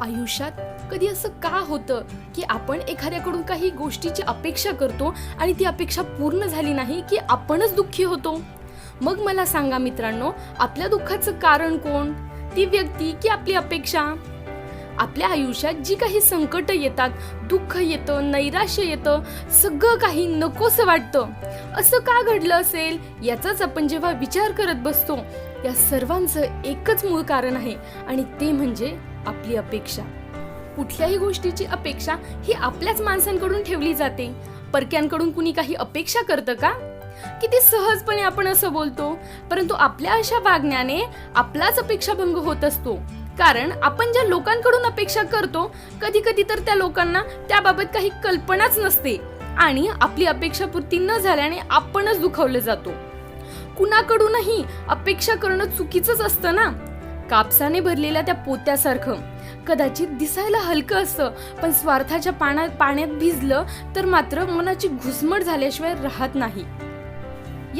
आयुष्यात कधी असं का होतं की आपण एखाद्याकडून काही गोष्टीची अपेक्षा करतो आणि ती अपेक्षा पूर्ण झाली नाही की आपणच दुःखी होतो? मग मला सांगा मित्रांनो आपल्या दुःखाचं कारण कोण? ती व्यक्ती की आपली अपेक्षा? आपल्या आयुष्यात जी काही संकट येतात दुःख येतं नैराश्य येतं सगळं काही नकोसं वाटतं. असं का घडलं असेल? याचाच आपण जेव्हा विचार करत बसतो या सर्वांचं एकच मूळ कारण आहे आणि ते म्हणजे आपली अपेक्षा. कुठल्याही गोष्टीची अपेक्षा ही आपल्याच माणसांकडून ठेवली जाते. परक्यांकडून कुणी काही अपेक्षा करतं का? किती सहजपणे आपण असं बोलतो परंतु आपल्या अशा वागण्याने आपलाच अपेक्षाभंग होत असतो. कारण आपण ज्या लोकांकडून अपेक्षा करतो कधी कधी तर त्या लोकांना त्याबाबत काही कल्पनाच नसते आणि आपली अपेक्षा पूर्ती न झाल्याने आपणच दुखावले जातो. कुणाकडूनही अपेक्षा करणं चुकीचंच असतं ना? कापसाने भरलेल्या त्या पोत्यासारखं. कदाचित दिसायला हलकं असतं पण स्वार्थाच्या पाण्यात पाण्यात भिजलं तर मात्र मनाची घुसमट झाल्याशिवाय राहत नाही.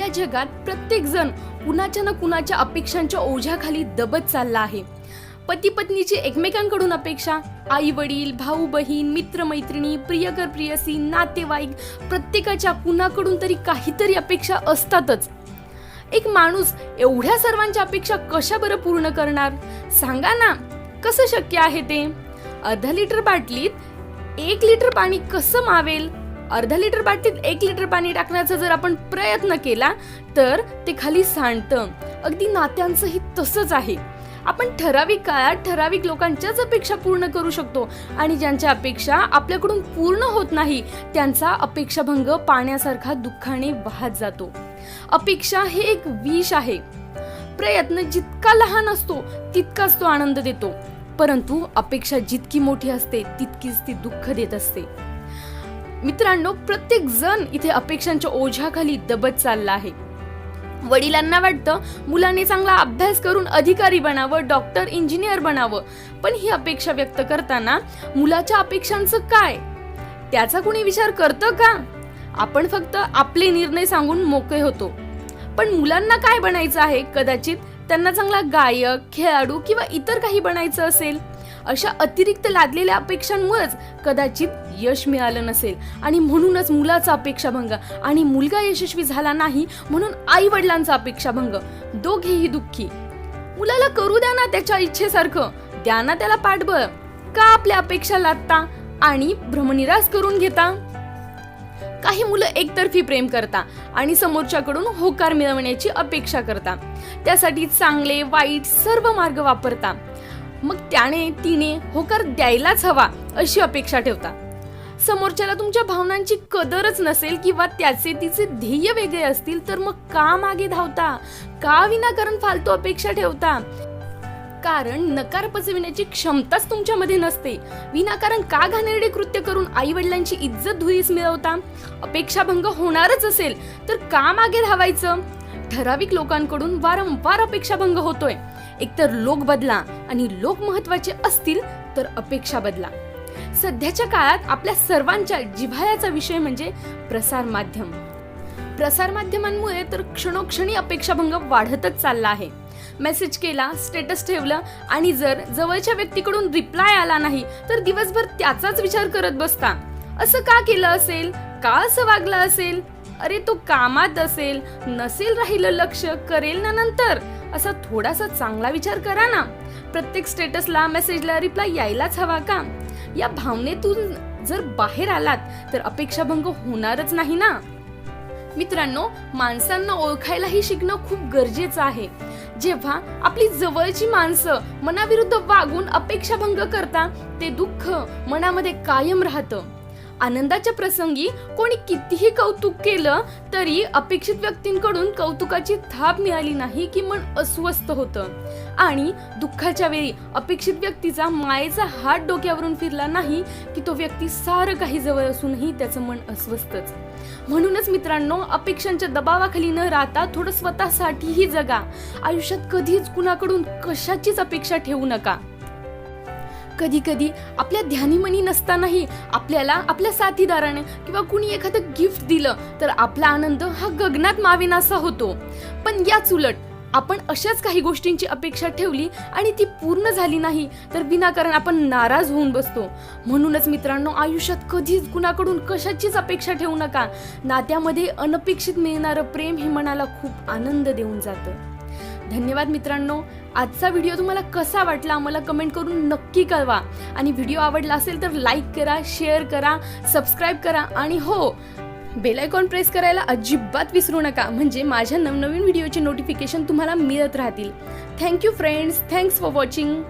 या जगात प्रत्येक जण कुणाच्या ना कुणाच्या अपेक्षांच्या ओझ्याखाली दबत चालला आहे. पती पत्नीची एकमेकांकडून अपेक्षा आई वडील भाऊ बहीण मित्रमैत्रिणी प्रियकर प्रियसी नातेवाईक प्रत्येकाच्या कुणाकडून तरी काहीतरी अपेक्षा असतातच. एक माणूस एवढ्या सर्वांच्या अपेक्षा कशा बरं पूर्ण करणार? सांगा ना कसं शक्य आहे ते? अर्धा लिटर बाटलीत एक लिटर पाणी कसं मावेल? अर्धा लिटर बाटलीत एक लिटर पाणी टाकण्याचा जर आपण प्रयत्न केला तर ते खाली सांडतं. अगदी नात्यांचंही तसंच आहे. आपण ठराविक काळात ठराविक लोकांच्याच अपेक्षा पूर्ण करू शकतो. आणि ज्यांच्या अपेक्षा आपल्याकडून पूर्ण होत नाही त्यांचा अपेक्षाभंग पाण्यासारखा दुःखाने वाहत जातो. अपेक्षा हे एक विष आहे. प्रयत्न जितका लहान असतो तितकाच तो आनंद देतो. परंतु अपेक्षा जितकी मोठी असते तितकीच ती दुःख देत असते. मित्रांनो प्रत्येक जण इथे अपेक्षांच्या ओझ्याखाली दबत चालला आहे. वडिलांना वाटतं मुलाने चांगला अभ्यास करून अधिकारी बनावं डॉक्टर इंजिनियर बनावं. पण ही अपेक्षा व्यक्त करताना मुलाच्या अपेक्षांचं काय? त्याचा कुणी विचार करतं का? आपण फक्त आपले निर्णय सांगून मोकळे होतो. पण मुलांना काय बनायचं आहे? कदाचित त्यांना चांगला गायक खेळाडू किंवा इतर काही बनायचं असेल. अशा अतिरिक्त लादलेल्या अपेक्षांमुळेच कदाचित यश मिळालं नसेल. आणि म्हणूनच मुलाचा अपेक्षाभंग आणि मुलगा यशस्वी झाला नाही म्हणून आई वडिलांचा अपेक्षाभंग. दोघेही दुःखी. मुलाला करू द्या ना त्याच्या इच्छेसारखं. द्या ना त्याला पाठबळ. का आपल्या अपेक्षा लादता आणि भ्रमनिरास करून घेता? काही मुलं एकतर्फी प्रेम करता आणि समोरच्याकडून होकार मिळवण्याची अपेक्षा करता. त्यासाठी चांगले वाईट सर्व मार्ग वापरता. मग त्याने तिने होकार द्यायलाच हवा अशी अपेक्षा ठेवता. समोरच्याला तुमच्या भावनांची कदरच नसेल किंवा त्याचे तिचे ध्येय वेगळे असतील तर मग का मागे धावता? का विनाकारण फालतू अपेक्षा ठेवता? कारण नकार पचविण्याची क्षमताच तुमच्यामध्ये नसते. विनाकारण का घाणेरडे कृत्य करून आई वडिलांची इज्जत धुळीस मिळवता? अपेक्षाभंग होणारच असेल तर का मागे धावायचं? ठराविक लोकांकडून वारंवार अपेक्षाभंग होतोय. एकतर लोक बदला आणि लोक महत्त्वाचे असतील तर अपेक्षा बदला. सध्याच्या काळात आपल्या सर्वांच्या जिव्हाळ्याचा विषय म्हणजे प्रसार माध्यम. प्रसार माध्यमांमुळे तर क्षणोक्षणी अपेक्षाभंग वाढतच चालला आहे. मेसेज केला स्टेटस ठेवलं आणि जर जवळच्या व्यक्तीकडून रिप्लाय आला नाही तर दिवसभर त्याचाच विचार करत बसता. असं का केलं असेल? का असं वागलं असेल? अरे तो कामात असेल नसेल राहिलं लक्ष करेल ना नंतर? असा थोडासा चांगला विचार करा ना. प्रत्येक स्टेटसला मेसेजला रिप्लाय यायलाच हवा का? या भावनेतून जर बाहेर आलात तर अपेक्षाभंग होणारच नाही ना. मित्रांनो माणसांना ओळखायलाही शिकणं खूप गरजेचं आहे. जेव्हा आपली जवळची माणसं मनाविरुद्ध वागून अपेक्षाभंग करता ते दुःख मनामध्ये कायम राहतं. आनंदाच्या प्रसंगी कोणी कितीही कौतुक केलं तरी अपेक्षित व्यक्तींकडून कौतुकाची थाप मिळाली नाही की मन अस्वस्थ होतं. आणि दुःखाच्या वेळी अपेक्षित व्यक्तीचा मायेचा हात डोक्यावरून फिरला नाही की तो व्यक्ती सारं काही जवळ असूनही त्याचं मन अस्वस्थच. म्हणूनच मित्रांनो अपेक्षांच्या दबावाखाली न राहता थोडं स्वतःसाठीही जगा. आयुष्यात कधीच कुणाकडून कशाचीच अपेक्षा ठेवू नका. कधी कधी आपल्या ध्यानीमनी नसतानाही आपल्याला आपल्या साथीदाराने किंवा कुणी एखादं गिफ्ट दिलं तर आपला आनंद हा गगनात मावेनासा होतो. पण याच उलट आपण अशाच काही गोष्टींची अपेक्षा ठेवली आणि ती पूर्ण झाली नाही तर विनाकारण आपण नाराज होऊन बसतो. म्हणूनच मित्रांनो आयुष्यात कधीच कुणाकडून कशाचीच अपेक्षा ठेवू नका. नात्यामध्ये अनपेक्षित मिळणारं प्रेम हे मनाला खूप आनंद देऊन जातं. धन्यवाद मित्रांनो. आजचा व्हिडिओ तुम्हाला कसा वाटला मला कमेंट करून नक्की कळवा. आणि व्हिडिओ आवडला असेल तर लाईक करा शेअर करा सबस्क्राईब करा आणि हो बेलायकॉन प्रेस करायला अजिबात विसरू नका. म्हणजे माझ्या नवनवीन व्हिडिओचे नोटिफिकेशन तुम्हाला मिळत राहतील. Thank you friends. Thanks for watching.